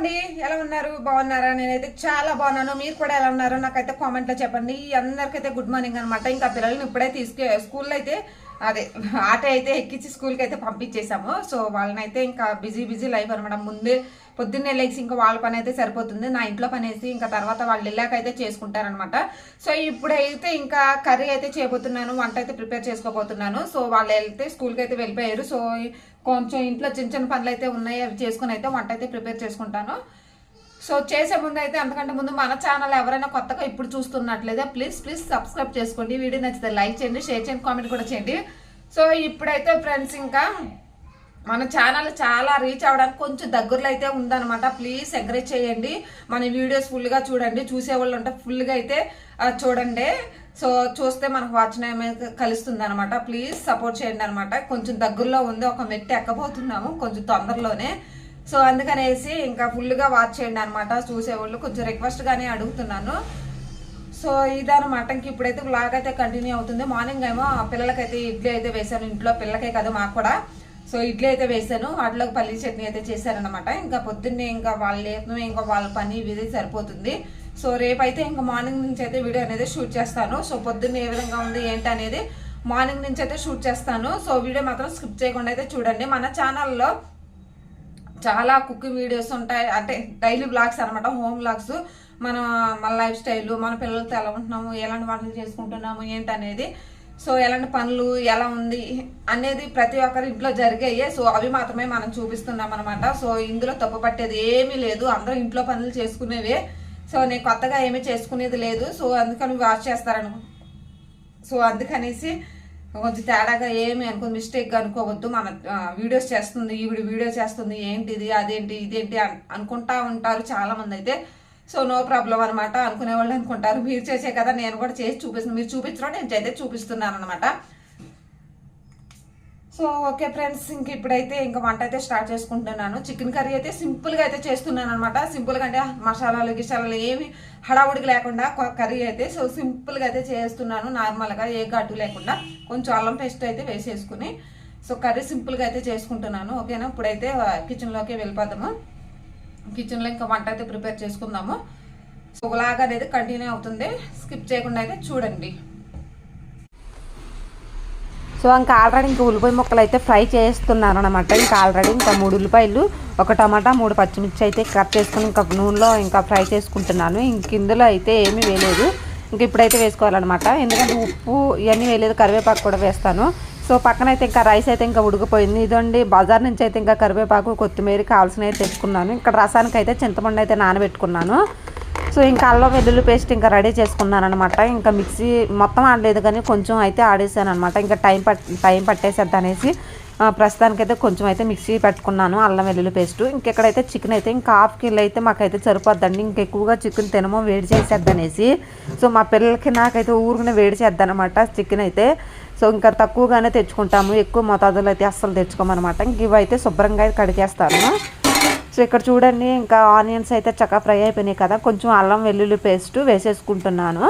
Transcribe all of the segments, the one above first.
అండి ఎలా ఉన్నారు? బాగున్నారా? నేనైతే చాలా బాగున్నాను. మీరు కూడా ఎలా ఉన్నారు? నాకైతే కామెంట్లో చెప్పండి. అందరికైతే గుడ్ మార్నింగ్ అనమాట ఇంకా పిల్లల్ని ఇప్పుడే తీసుకే స్కూల్లో అయితే అదే ఆట అయితే ఎక్కించి స్కూల్కి అయితే పంపించేసాము సో వాళ్ళని అయితే ఇంకా బిజీ బిజీ లైఫ్ అనమాట ముందే పొద్దున్నే లేచి ఇంకా వాళ్ళ పని అయితే సరిపోతుంది. నా ఇంట్లో పని వేసి ఇంకా తర్వాత వాళ్ళు వెళ్ళాక అయితే చేసుకుంటారనమాట సో ఇప్పుడైతే ఇంకా కర్రీ అయితే చేయబోతున్నాను. వంట అయితే ప్రిపేర్ చేసుకోబోతున్నాను. సో వాళ్ళు వెళ్తే స్కూల్కి అయితే వెళ్ళిపోయారు. సో కొంచెం ఇంట్లో చిన్న చిన్న పనులు అయితే ఉన్నాయి. అవి చేసుకుని అయితే వంట అయితే ప్రిపేర్ చేసుకుంటాను. సో చేసే ముందు అయితే అంతకంటే ముందు మన ఛానల్ ఎవరైనా కొత్తగా ఇప్పుడు చూస్తున్నట్లయితే ప్లీజ్ ప్లీజ్ సబ్స్క్రైబ్ చేసుకోండి. వీడియో నచ్చితే లైక్ చేయండి షేర్ చేయండి కామెంట్ కూడా చేయండి. సో ఇప్పుడైతే ఫ్రెండ్స్ ఇంకా మన ఛానల్ చాలా రీచ్ అవ్వడానికి కొంచెం దగ్గరలో అయితే ఉందనమాట ప్లీజ్ ఎంకరేజ్ చేయండి. మన వీడియోస్ ఫుల్గా చూడండి. చూసే వాళ్ళు ఉంటే ఫుల్గా అయితే చూడండి. సో చూస్తే మనకు వాచ్ కలుస్తుంది అనమాట ప్లీజ్ సపోర్ట్ చేయండి అనమాట కొంచెం దగ్గరలో ఉంది. ఒక మెట్టి ఎక్కబోతున్నాము. కొంచెం తొందరలోనే. సో అందుకనేసి ఇంకా ఫుల్గా వాచ్ చేయండి అనమాట చూసేవాళ్ళు కొంచెం రిక్వెస్ట్గానే అడుగుతున్నాను. సో ఇదనమాట ఇంక ఇప్పుడైతే బ్లాగ్ అయితే కంటిన్యూ అవుతుంది. మార్నింగ్ ఏమో పిల్లలకైతే ఇడ్లీ అయితే వేసాను ఇంట్లో పిల్లలకే కదా మాకు కూడా. సో ఇడ్లీ అయితే వేసాను వాటిలోకి పల్లి చట్నీ అయితే చేశారనమాట ఇంకా పొద్దున్నే ఇంకా వాళ్ళ లేపడం ఇంకా వాళ్ళ పని ఇది సరిపోతుంది. సో రేపైతే ఇంకా మార్నింగ్ నుంచి అయితే వీడియో అనేది షూట్ చేస్తాను. సో పొద్దున్న ఏ విధంగా ఉంది ఏంటి అనేది మార్నింగ్ నుంచి అయితే షూట్ చేస్తాను. సో వీడియో మాత్రం స్కిప్ చేయకుండా అయితే చూడండి. మన ఛానల్లో చాలా కుకింగ్ వీడియోస్ ఉంటాయి. అంటే డైలీ బ్లాగ్స్ అనమాట హోమ్ బ్లాగ్స్ మన మన లైఫ్ స్టైల్ మన పిల్లలతో ఎలా ఉంటున్నాము ఎలాంటి వంటలు చేసుకుంటున్నాము ఏంటి అనేది సో ఎలాంటి పనులు ఎలా ఉంది అనేది ప్రతి ఒక్కరి ఇంట్లో జరిగాయి. సో అవి మాత్రమే మనం చూపిస్తున్నాం అనమాట సో ఇందులో తప్పు పట్టేది ఏమీ లేదు. అందరూ ఇంట్లో పనులు చేసుకునేవే. సో నేను కొత్తగా ఏమీ చేసుకునేది లేదు. సో అందుకని వాచ్ చేస్తారను. సో అందుకనేసి కొంచెం తేడాగా ఏమి అనుకో మిస్టేక్గా అనుకోవద్దు. మన వీడియోస్ చేస్తుంది ఈవిడ వీడియో చేస్తుంది ఏంటిది అదేంటి ఇదేంటి అనుకుంటా ఉంటారు చాలామంది అయితే. సో నో ప్రాబ్లం అనమాట అనుకునే వాళ్ళు అనుకుంటారు. మీరు చేసే కదా నేను కూడా చేసి చూపిస్తున్నాను మీరు చూపించడం నేను అయితే చూపిస్తున్నాను అనమాట సో ఓకే ఫ్రెండ్స్ ఇంక ఇప్పుడైతే ఇంకా వంట అయితే స్టార్ట్ చేసుకుంటున్నాను. చికెన్ కర్రీ అయితే సింపుల్గా అయితే చేస్తున్నాను అనమాట సింపుల్గా అంటే మసాలాలు గిసాలాలు ఏమి హడావుడికి లేకుండా కర్రీ అయితే సో సింపుల్గా అయితే చేస్తున్నాను. నార్మల్గా ఏ గడ్డు లేకుండా కొంచెం అల్లం పేస్ట్ అయితే వేసేసుకుని సో కర్రీ సింపుల్గా అయితే చేసుకుంటున్నాను. ఓకేనా? ఇప్పుడైతే కిచెన్లోకి వెళ్ళిపోదాము. కిచెన్లో ఇంకా వంట అయితే ప్రిపేర్ చేసుకుందాము. సో అనేది కంటిన్యూ అవుతుంది. స్కిప్ చేయకుండా అయితే చూడండి. సో ఇంకా ఆల్రెడీ ఇంకా ఉల్లిపాయ ముక్కలు అయితే ఫ్రై చేస్తున్నాను అనమాట ఇంకా ఆల్రెడీ ఇంకా మూడు ఉల్లిపాయలు ఒక టమాటా మూడు పచ్చిమిర్చి అయితే కట్ చేసుకుని ఇంకా నూనెలో ఇంకా ఫ్రై చేసుకుంటున్నాను. ఇంక ఇందులో అయితే ఏమీ వేయలేదు. ఇంక ఇప్పుడైతే వేసుకోవాలన్నమాట. ఎందుకంటే ఉప్పు ఇవన్నీ వేయలేదు కరివేపాకు కూడా వేస్తాను. సో పక్కన అయితే ఇంకా రైస్ అయితే ఇంకా ఉడికిపోయింది. ఇదండి బజార్ నుంచి అయితే ఇంకా కరివేపాకు కొత్తిమీర కావాల్సినవి తెచ్చుకున్నాను. ఇక్కడ రసానికి అయితే చింతపండు అయితే నానబెట్టుకున్నాను. సో ఇంకా అల్లం వెల్లుల్లి పేస్ట్ ఇంకా రెడీ చేసుకున్నాను అనమాట ఇంకా మిక్సీ మొత్తం ఆడలేదు కానీ కొంచెం అయితే ఆడేసాను అనమాట ఇంకా టైం పట్ టైం పట్టేసేద్ది అనేసి ప్రస్తుతానికైతే కొంచెం అయితే మిక్సీ పెట్టుకున్నాను అల్లం వెల్లుల్లి పేస్ట్. ఇంకెక్కడైతే చికెన్ అయితే ఇంకా హాఫ్ కిలో అయితే మాకైతే సరిపోద్దండి. ఇంకా ఎక్కువగా చికెన్ తినమో వేడి చేసేద్ది అనేసి. సో మా పిల్లలకి నాకైతే ఊరుకునే వేడి చేద్దనమాట చికెన్ అయితే. సో ఇంకా తక్కువగానే తెచ్చుకుంటాము ఎక్కువ మోతాదులో అయితే అస్సలు తెచ్చుకోమన్నమాట. ఇంక ఇవైతే శుభ్రంగా అయితే కడిగేస్తాను. సో ఇక్కడ చూడండి ఇంకా ఆనియన్స్ అయితే చక్కగా ఫ్రై అయిపోయినాయి కదా. కొంచెం అల్లం వెల్లుల్లి పేస్ట్ వేసేసుకుంటున్నాను.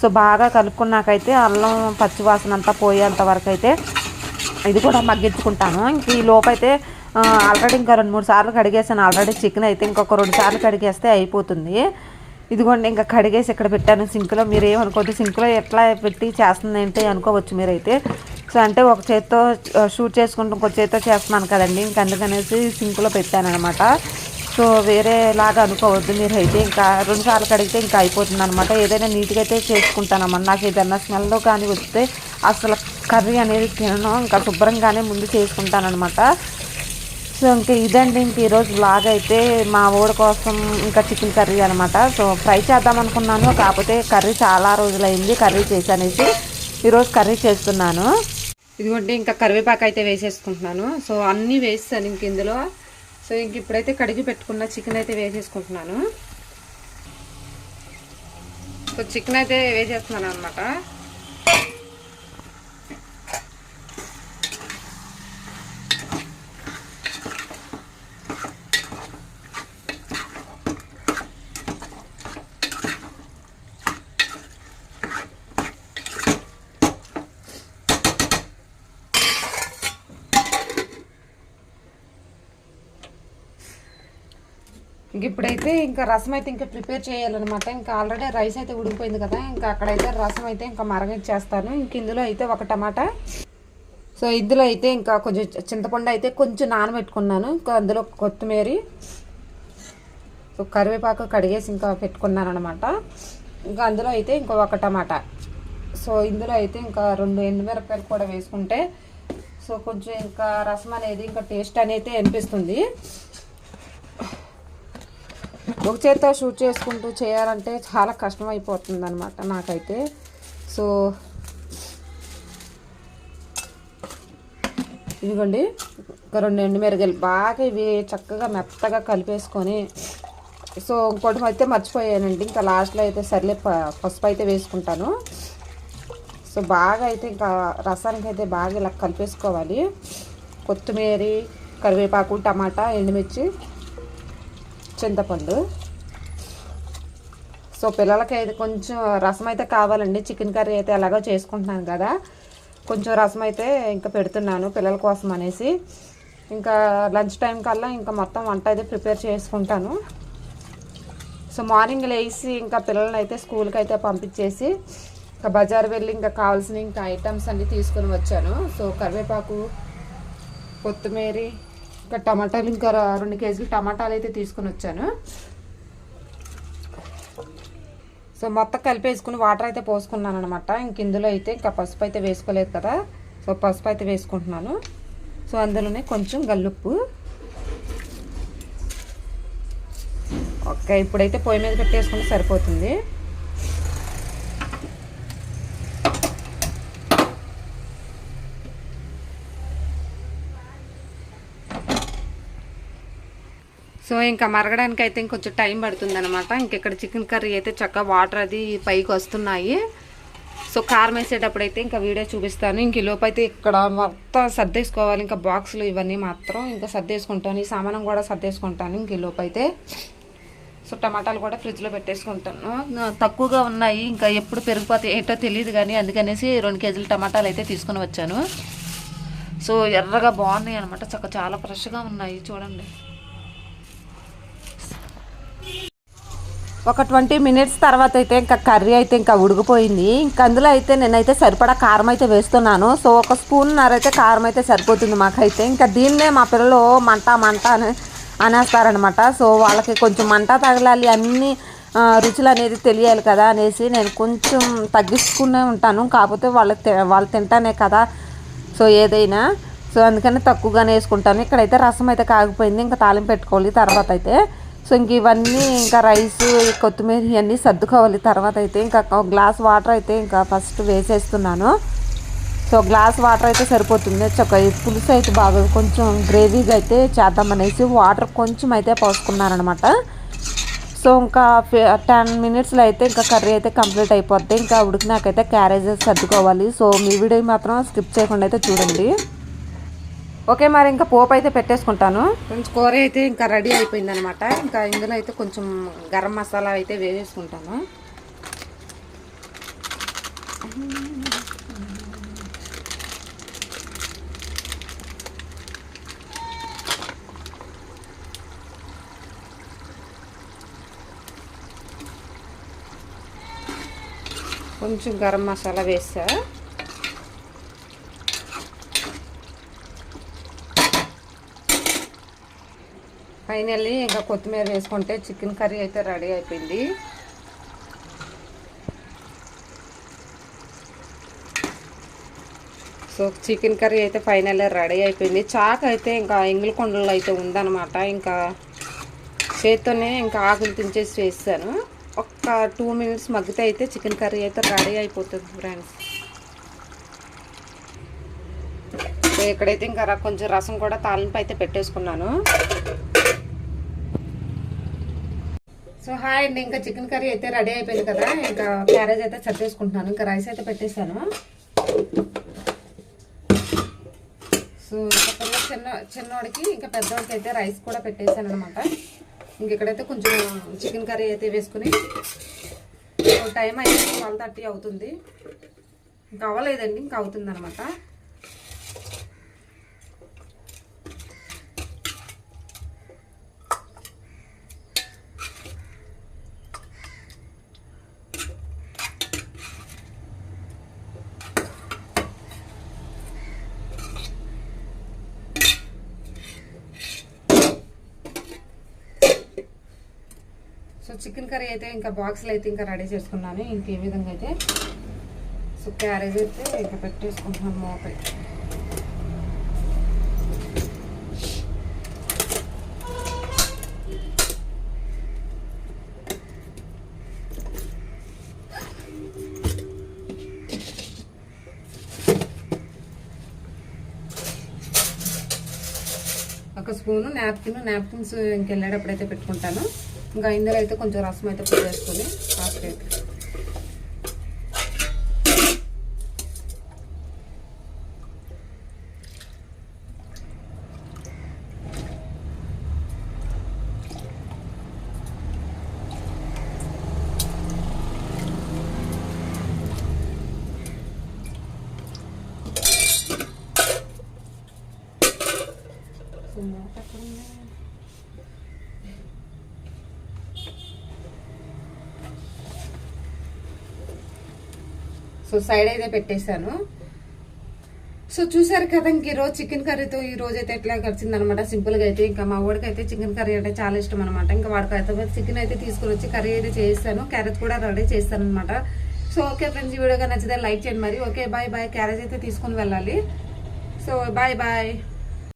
సో బాగా కలుపుకున్నాకైతే అల్లం పచ్చివాసన అంతా పోయేంత వరకు అయితే ఇది కూడా మగ్గించుకుంటాను. ఇంక ఈ లోపైతే ఆల్రెడీ ఇంకా రెండు మూడు సార్లు కడిగేసాను ఆల్రెడీ చికెన్ అయితే ఇంకొక రెండు సార్లు కడిగేస్తే అయిపోతుంది. ఇదిగోండి ఇంకా కడిగేసి ఇక్కడ పెట్టాను సింక్లో. మీరు ఏమనుకోవద్దు సింక్లో ఎట్లా పెట్టి చేస్తుంది ఏంటి అనుకోవచ్చు మీరైతే. సో అంటే ఒక చేత్తో షూట్ చేసుకుంటూ ఇంకో చేత్తో చేస్తున్నాను కదండి. ఇంక అందుకనేసి సింక్లో పెట్టాను అనమాట సో వేరేలాగా అనుకోవద్దు మీరు అయితే ఇంకా రెండు సార్లు కడిగితే ఇంకా అయిపోతుంది అనమాట ఏదైనా నీట్గా అయితే చేసుకుంటానమ్మా నాకు ఏదైనా స్మెల్లో కానీ వస్తే అసలు కర్రీ అనేది తినను ఇంకా శుభ్రంగానే ముందు చేసుకుంటానమాట సో ఇంకా ఇదండి ఇంక ఈరోజు బ్లాగ్ అయితే మా ఊడ కోసం ఇంకా చికెన్ కర్రీ అనమాట సో ఫ్రై చేద్దాం అనుకున్నాను కాకపోతే కర్రీ చాలా రోజులైంది కర్రీ చేశానేసి. ఈరోజు కర్రీ చేస్తున్నాను. ఇదిగోండి ఇంకా కరివేపాకు అయితే వేసేసుకుంటున్నాను. సో అన్నీ వేస్తాను ఇంక ఇందులో. సో ఇంక ఇప్పుడైతే కడిగి పెట్టుకున్న చికెన్ అయితే వేసేసుకుంటున్నాను. సో చికెన్ అయితే వేసేస్తున్నాను అనమాట ఇంక ఇప్పుడైతే ఇంకా రసం అయితే ఇంకా ప్రిపేర్ చేయాలన్నమాట. ఇంకా ఆల్రెడీ రైస్ అయితే ఉడికిపోయింది కదా ఇంకా అక్కడైతే రసం అయితే ఇంకా మరగించేస్తాను ఇంక ఇందులో అయితే ఒక టమాటా. సో ఇందులో అయితే ఇంకా కొంచెం చింతపండు అయితే కొంచెం నానబెట్టుకున్నాను. ఇంకా అందులో కొత్తిమీర సో కరివేపాకు కడిగేసి ఇంకా పెట్టుకున్నాను అనమాట ఇంకా అందులో అయితే ఇంకో ఒక టమాటా. సో ఇందులో అయితే ఇంకా రెండు ఎండుమిరపకాయలు కూడా వేసుకుంటే సో కొంచెం ఇంకా రసం అనేది ఇంకా టేస్ట్ అనేది అనిపిస్తుంది. ఒక చేత్తో షూట్ చేసుకుంటూ చేయాలంటే చాలా కష్టం అయిపోతుంది అనమాట నాకైతే. సో ఇదిగోండి ఒక రెండు ఎండుమిరగాయలు బాగా ఇవి చక్కగా మెత్తగా కలిపేసుకొని సో ఇంకోటి అయితే మర్చిపోయానండి. ఇంకా లాస్ట్లో అయితే సర్లే ప- పసుపు అయితే వేసుకుంటాను. సో బాగా అయితే ఇంకా రసానికి అయితే బాగా ఇలా కలిపేసుకోవాలి. కొత్తిమీర కరివేపాకు టమాటా ఎండుమిర్చి చింతపండు. సో పిల్లలకి అయితే కొంచెం రసం అయితే కావాలండి. చికెన్ కర్రీ అయితే ఎలాగో చేసుకుంటున్నాను కదా. కొంచెం రసం అయితే ఇంకా పెడుతున్నాను పిల్లల కోసం అనేసి. ఇంకా లంచ్ టైం కల్లా ఇంకా మొత్తం వంట అయితే ప్రిపేర్ చేసుకుంటాను. సో మార్నింగ్ లేచి ఇంకా పిల్లల్ని అయితే స్కూల్కి అయితే పంపించేసి ఇంకా బజార్ వెళ్ళి ఇంకా కావాల్సిన ఇంకా ఐటమ్స్ అన్నీ తీసుకొని వచ్చాను. సో కరివేపాకు కొత్తిమీర ఇంకా టమాటాలు ఇంకా రెండు కేజీలు టమాటాలు అయితే తీసుకొని వచ్చాను. సో మొత్తం కలిపేసుకుని వాటర్ అయితే పోసుకున్నాను అనమాట ఇంక ఇందులో అయితే ఇంకా పసుపు అయితే వేసుకోలేదు కదా. సో పసుపు అయితే వేసుకుంటున్నాను. సో అందులోనే కొంచెం గల్లుప్పు. ఓకే ఇప్పుడైతే పొయ్యి మీద పెట్టేసుకుంటే సరిపోతుంది. సో ఇంకా మరగడానికి అయితే ఇంకొంచెం టైం పడుతుంది అనమాట ఇంకెక్కడ చికెన్ కర్రీ అయితే చక్కగా వాటర్ అది పైకి వస్తున్నాయి. సో కారం వేసేటప్పుడు అయితే ఇంకా వీడియో చూపిస్తాను. ఇంక లోపైతే లోపు అయితే ఇక్కడ మొత్తం సర్దేసుకోవాలి. ఇంకా బాక్సులు ఇవన్నీ మాత్రం ఇంకా సర్దేసుకుంటాను. ఈ సామానం కూడా సర్దేసుకుంటాను ఇంక ఈ లోపు అయితే సో టమాటాలు కూడా ఫ్రిడ్జ్లో పెట్టేసుకుంటాను. తక్కువగా ఉన్నాయి. ఇంకా ఎప్పుడు పెరిగిపోతే ఏంటో తెలియదు కానీ అందుకనేసి రెండు కేజీలు టమాటాలు అయితే తీసుకుని వచ్చాను. సో ఎర్రగా బాగున్నాయి అనమాట చక్క చాలా ఫ్రెష్గా ఉన్నాయి. చూడండి. ఒక ట్వంటీ మినిట్స్ తర్వాత అయితే ఇంకా కర్రీ అయితే ఇంకా ఉడికిపోయింది. ఇంకా అందులో అయితే నేనైతే సరిపడా కారం అయితే వేస్తున్నాను. సో ఒక స్పూన్ అయితే కారం అయితే సరిపోతుంది మాకైతే. ఇంకా దీన్నే మా పిల్లలు మంట మంట అని అనేస్తారనమాట సో వాళ్ళకి కొంచెం మంట తగలాలి అన్ని రుచులు అనేది తెలియాలి కదా అనేసి నేను కొంచెం తగ్గించుకునే ఉంటాను. కాకపోతే వాళ్ళకి వాళ్ళు తింటానే కదా. సో ఏదైనా. సో అందుకని తక్కువగానే వేసుకుంటాను. ఇక్కడైతే రసం అయితే కాగిపోయింది. ఇంకా తాలింపు పెట్టుకోవాలి తర్వాత అయితే. సో ఇంక ఇవన్నీ ఇంకా రైస్ కొత్తిమీర ఇవన్నీ సర్దుకోవాలి. తర్వాత అయితే ఇంకా గ్లాస్ వాటర్ అయితే ఇంకా ఫస్ట్ వేసేస్తున్నాను. సో గ్లాస్ వాటర్ అయితే సరిపోతుంది. చక్క పులుసు అయితే బాగా కొంచెం గ్రేవీగా అయితే చేద్దామనేసి వాటర్ కొంచెం అయితే పోసుకున్నారనమాట. సో ఇంకా టెన్ మినిట్స్లో అయితే ఇంకా కర్రీ అయితే కంప్లీట్ అయిపోద్ది. ఇంకా ఉడికినాకైతే క్యారేజెస్ సర్దుకోవాలి. సో మీ వీడియో మాత్రం స్కిప్ చేయకుండా అయితే చూడండి. ఓకే మరి ఇంకా పోపు అయితే పెట్టేసుకుంటాను. కొంచెం కూర అయితే ఇంకా రెడీ అయిపోయింది అనమాట ఇంకా ఇందులో అయితే కొంచెం గరం మసాలా అయితే వేసేసుకుంటాను. కొంచెం గరం మసాలా వేసా. ఫైనల్లీ ఇంకా కొత్తిమీర వేసుకుంటే చికెన్ కర్రీ అయితే రెడీ అయిపోయింది. సో చికెన్ కర్రీ అయితే ఫైనల్ రెడీ అయిపోయింది. చాక్ అయితే ఇంకా ఎంగిలి కొండలు అయితే ఉందన్నమాట. ఇంకా చేత్తోనే ఇంకా ఆకులు తించేసి వేసాను ఒక్క టూ మినిట్స్ మగ్గితే అయితే చికెన్ కర్రీ అయితే రెడీ అయిపోతుంది ఫ్రెండ్స్. సో ఇక్కడైతే ఇంకా కొంచెం రసం కూడా తాలింపు అయితే పెట్టేసుకున్నాను. సో హాయ్ అండి ఇంకా చికెన్ కర్రీ అయితే రెడీ అయిపోయింది కదా. ఇంకా క్యారేజ్ అయితే చట్టేసుకుంటున్నాను ఇంకా రైస్ అయితే పెట్టేశాను. సో పిల్ల చిన్న చిన్నోడికి ఇంకా పెద్దవాడికి అయితే రైస్ కూడా పెట్టేశాను అనమాట ఇంక ఇక్కడైతే కొంచెం చికెన్ కర్రీ అయితే వేసుకుని టైం అయితే ట్వెల్వ్ థర్టీ అవుతుంది. ఇంకా అవ్వలేదండి ఇంకా అవుతుంది అనమాట సో చికెన్ కర్రీ అయితే ఇంకా బాక్స్లో అయితే ఇంకా రెడీ చేసుకున్నాను. ఇంకే విధంగా అయితే సో క్యారేజ్ అయితే ఇంకా పెట్టేసుకుంటున్నాను మోపై ఒక స్పూను నాప్కిన్ నాప్కిన్స్ ఇంకెళ్ళేటప్పుడు అయితే పెట్టుకుంటాను. ఇంకా ఇందులో అయితే కొంచెం రసం అయితే పొడి వేసుకొని కాస్త అయితే సో మూత ఎక్కడ ఉంది? సో సైడ్ అయితే పెట్టేశాను. సో చూసారు కదా ఇంక ఈరోజు చికెన్ కర్రీతో ఈ రోజు అయితే ఎట్లా గడిచింది అనమాట సింపుల్గా అయితే ఇంకా మా వాడికి అయితే చికెన్ కర్రీ అంటే చాలా ఇష్టం అనమాట ఇంకా వాడికి అయితే చికెన్ అయితే తీసుకుని వచ్చి కర్రీ అయితే చేస్తాను. క్యారెట్ కూడా రెడీ చేస్తాను అనమాట సో ఓకే ఫ్రెండ్స్ ఈ వీడియోగా నచ్చితే లైక్ చేయండి మరి. Okay bye bye. క్యారెట్ అయితే తీసుకొని వెళ్ళాలి. So bye bye.